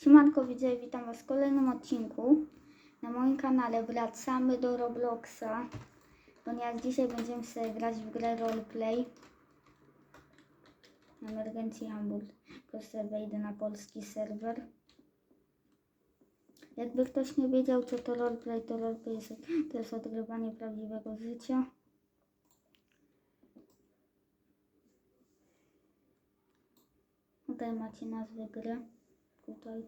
Siemanko widzę, witam Was w kolejnym odcinku. Na moim kanale wracamy do Robloxa, ponieważ dzisiaj będziemy sobie grać w grę roleplay. Na emergencji Hamburg. Proszę wejdę na polski serwer. Jakby ktoś nie wiedział co to roleplay, to roleplay jest, to jest odgrywanie prawdziwego życia. Tutaj macie nazwę gry. Tutaj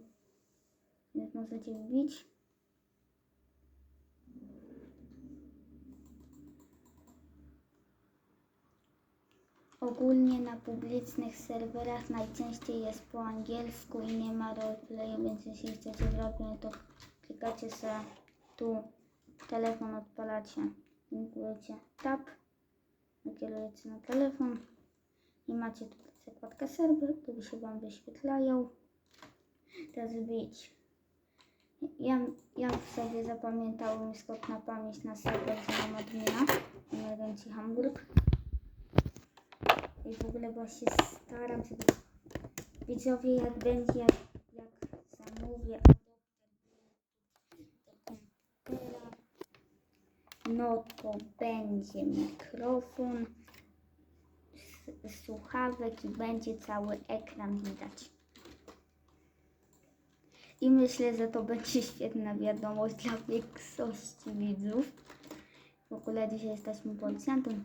więc możecie wbić. Ogólnie na publicznych serwerach najczęściej jest po angielsku i nie ma roleplayu, więc jeśli chcecie roleplay, to klikacie sobie tu, telefon odpalacie, linkujecie tab, nakierujecie na telefon i macie tutaj zakładkę serwer, tu się Wam wyświetlają. Teraz wbić. Ja, ja sobie zapamiętałem mi skok na pamięć na serwer z mam admina emergencji Hamburg. I w ogóle właśnie staram się widzowie jak będzie jak, jak zamówię no to będzie mikrofon słuchawek i będzie cały ekran widać. I myślę, że to będzie świetna wiadomość dla większości widzów. W ogóle dzisiaj jesteśmy policjantem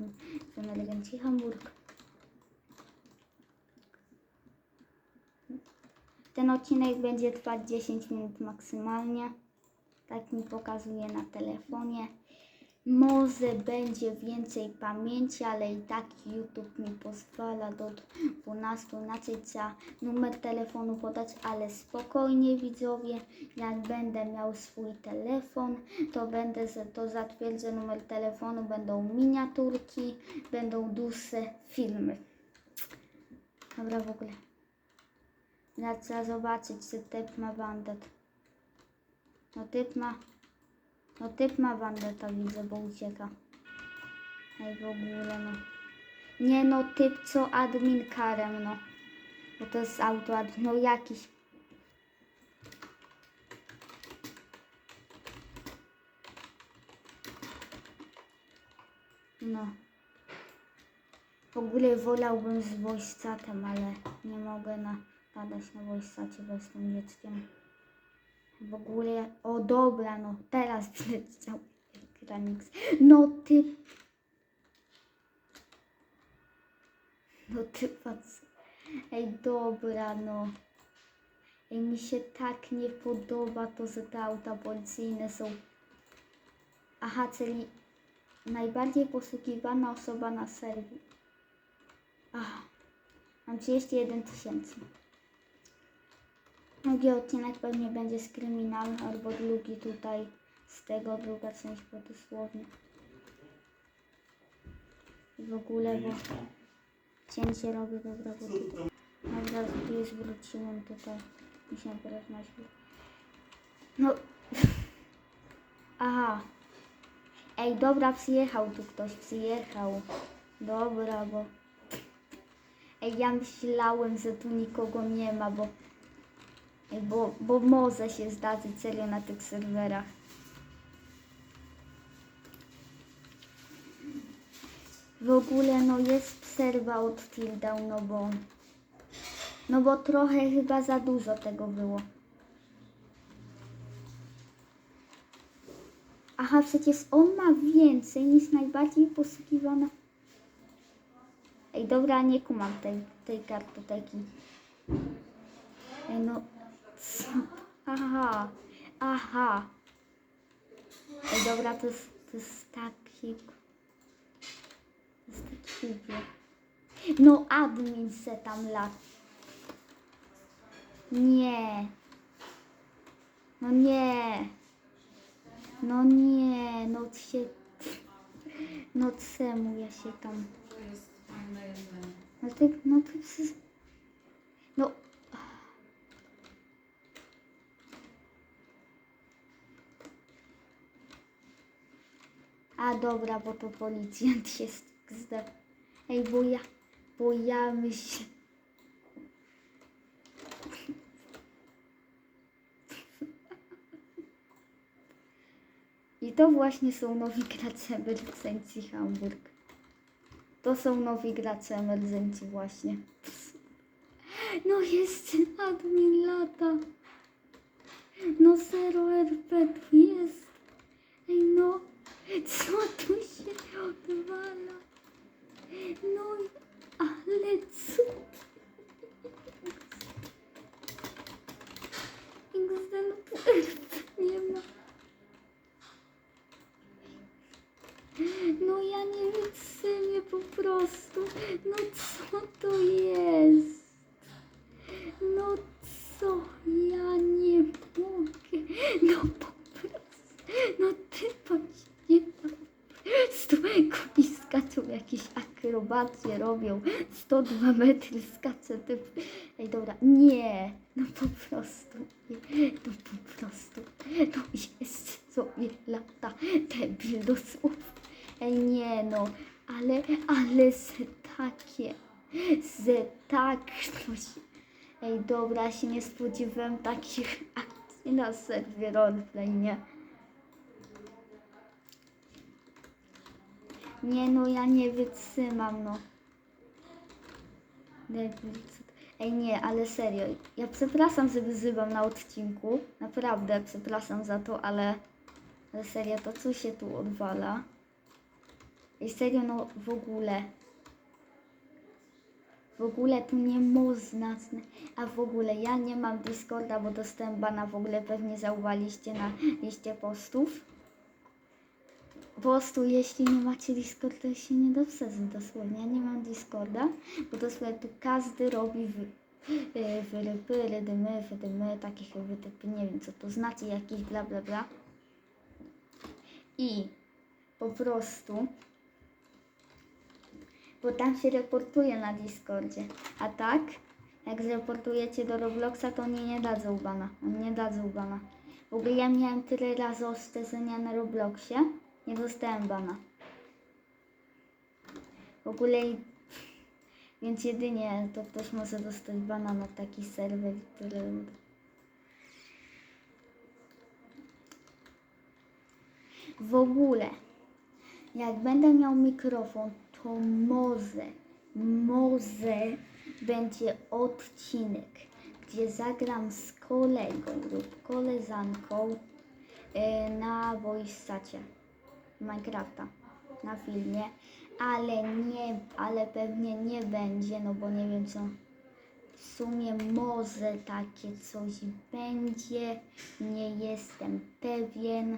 w emergencji Hamburg. Ten odcinek będzie trwać 10 minut maksymalnie. Tak mi pokazuje na telefonie. Może będzie więcej pamięci, ale i tak YouTube mi pozwala do 12. Inaczej trzeba numer telefonu podać, ale spokojnie widzowie, jak będę miał swój telefon, to będę to zatwierdzę numer telefonu, będą miniaturki, będą dłuższe filmy. Dobra w ogóle. Teraz trzeba zobaczyć, czy typ ma bandet. No typ ma... No typ ma bandeta, widzę, bo ucieka. Ej, w ogóle, no. Nie no, typ co admin karem, no. Bo to jest auto admin, no jakiś. No. W ogóle wolałbym z voice ale nie mogę na, gadać na voice bo jestem dzieckiem. W ogóle, o dobra, no teraz wleciał ekranik. No ty. No ty patrz. Ej, dobra, no. Ej, mi się tak nie podoba to, że te auta policyjne są. Aha, czyli najbardziej posługiwana osoba na serwie. Aha, mam 31 tysięcy. Drugi odcinek pewnie będzie z kryminalny, albo drugi tutaj z tego, druga część bo dosłownie. W ogóle, bo cięcie robię, dobra, bo tutaj. Dobra, tu już wróciłem tutaj. Musiałem porozmawiać. No. Aha. Ej, dobra, przyjechał tu ktoś, przyjechał. Dobra, bo... Ej, ja myślałem, że tu nikogo nie ma, bo... Bo, bo może się zdarzyć serio na tych serwerach. W ogóle no jest przerwa od Tildown, no bo... No bo trochę chyba za dużo tego było. Aha, przecież on ma więcej niż najbardziej posługiwana. Ej, dobra, nie kumam tej, tej kartoteki. Ej, no... Aha, aha. Dobra, to jest, to jest taki... To jest taki. No, admin se tam lat. Nie. No nie. No nie, no się... No czemu ja się tam... No ty, no ty dobra, bo to policjant jest. Ej, bo ja, bo ja myślę. I to właśnie są nowi gracze Emergency Hamburg. To są nowi gracze Emergency właśnie. No jest admin lata. No zero RP tu jest. Prostu. No co to jest? No co? Ja nie mogę. No po prostu. No ty nie ma. Sto kupi skaczą jakieś akrobacje robią. 102 metry skacze typ. Ej dobra, nie. No po prostu. Nie. No po prostu. No jest sobie lata. Debil dosłownie. Ej nie no. Ale, ale se takie. Se tak. Ej dobra, się nie spodziewałem takich akcji na serwie roleplay, nie? Nie no, ja nie wytrzymam, no. Ej nie, ale serio, ja przepraszam, że wyzywam na odcinku. Naprawdę przepraszam za to, ale, ale serio, to co się tu odwala? Ej serio, no w ogóle. W ogóle tu nie można. A w ogóle ja nie mam Discorda, bo dostałem bana. W ogóle pewnie zauważyliście na liście postów. Po prostu jeśli nie macie Discorda, to się nie dowsadzę dosłownie. Ja nie mam Discorda, bo dosłownie tu każdy robi wy, wyrypy, rydymy, wydymy, takich wytypy, nie wiem co to znaczy, jakieś bla bla bla. I po prostu, bo tam się reportuje na Discordzie, a tak, jak zreportujecie do Robloxa, to oni nie dadzą bana, oni nie dadzą bana. W ogóle ja miałem tyle razy ostrzeżenia na Robloxie, nie dostałem bana. W ogóle, więc jedynie to ktoś może dostać bana na taki serwer, który... W ogóle, jak będę miał mikrofon, to może, może będzie odcinek, gdzie zagram z kolegą lub koleżanką y, na voice Minecrafta na filmie, ale nie, ale pewnie nie będzie, no bo nie wiem co. W sumie może takie coś będzie, nie jestem pewien.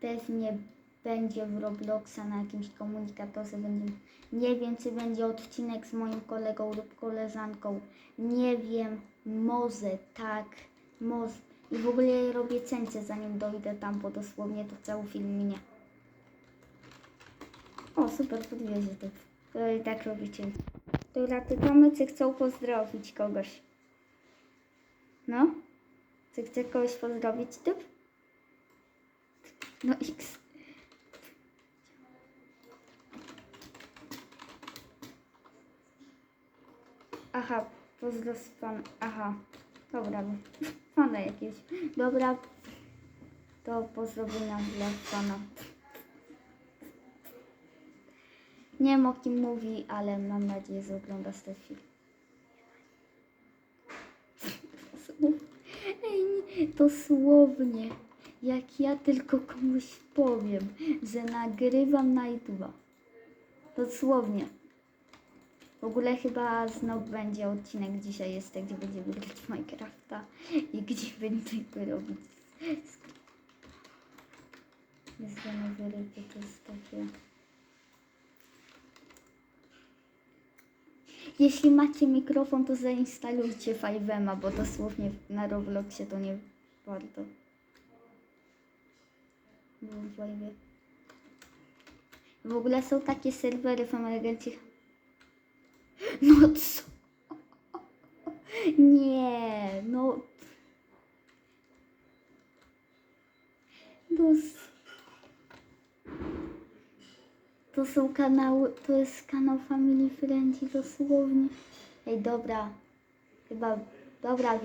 Pewnie będzie w Robloxa na jakimś komunikatorze będzie. Nie wiem, czy będzie odcinek z moim kolegą lub koleżanką. Nie wiem, może tak, może. I w ogóle robię cęcie zanim dojdę tam, bo dosłownie to cały film minie. O, super, podwiezie to. To i tak robicie. Dobra, pytamy, czy chcą pozdrowić kogoś. No? Czy chce kogoś pozdrowić, typ? No X. Aha, pozdrow z pan. Aha, dobra, pana jakieś. Dobra, to pozdrowienia dla pana. Nie wiem o kim mówi, ale mam nadzieję, że oglądasz ten film. Ej, nie, dosłownie, jak ja tylko komuś powiem, że nagrywam na YouTube'a. Dosłownie. W ogóle chyba znowu będzie odcinek dzisiaj jest, gdzie będziemy grać w Minecrafta i gdzie będziemy robić ryby, to jest takie... Jeśli macie mikrofon, to zainstalujcie 5 bo dosłownie na Robloxie to nie warto. Było. W ogóle są takie serwery w emergencji. No co? Nie, no. Dos... To są kanały, to jest kanał Family Friendly dosłownie. Ej, dobra. Chyba, dobra,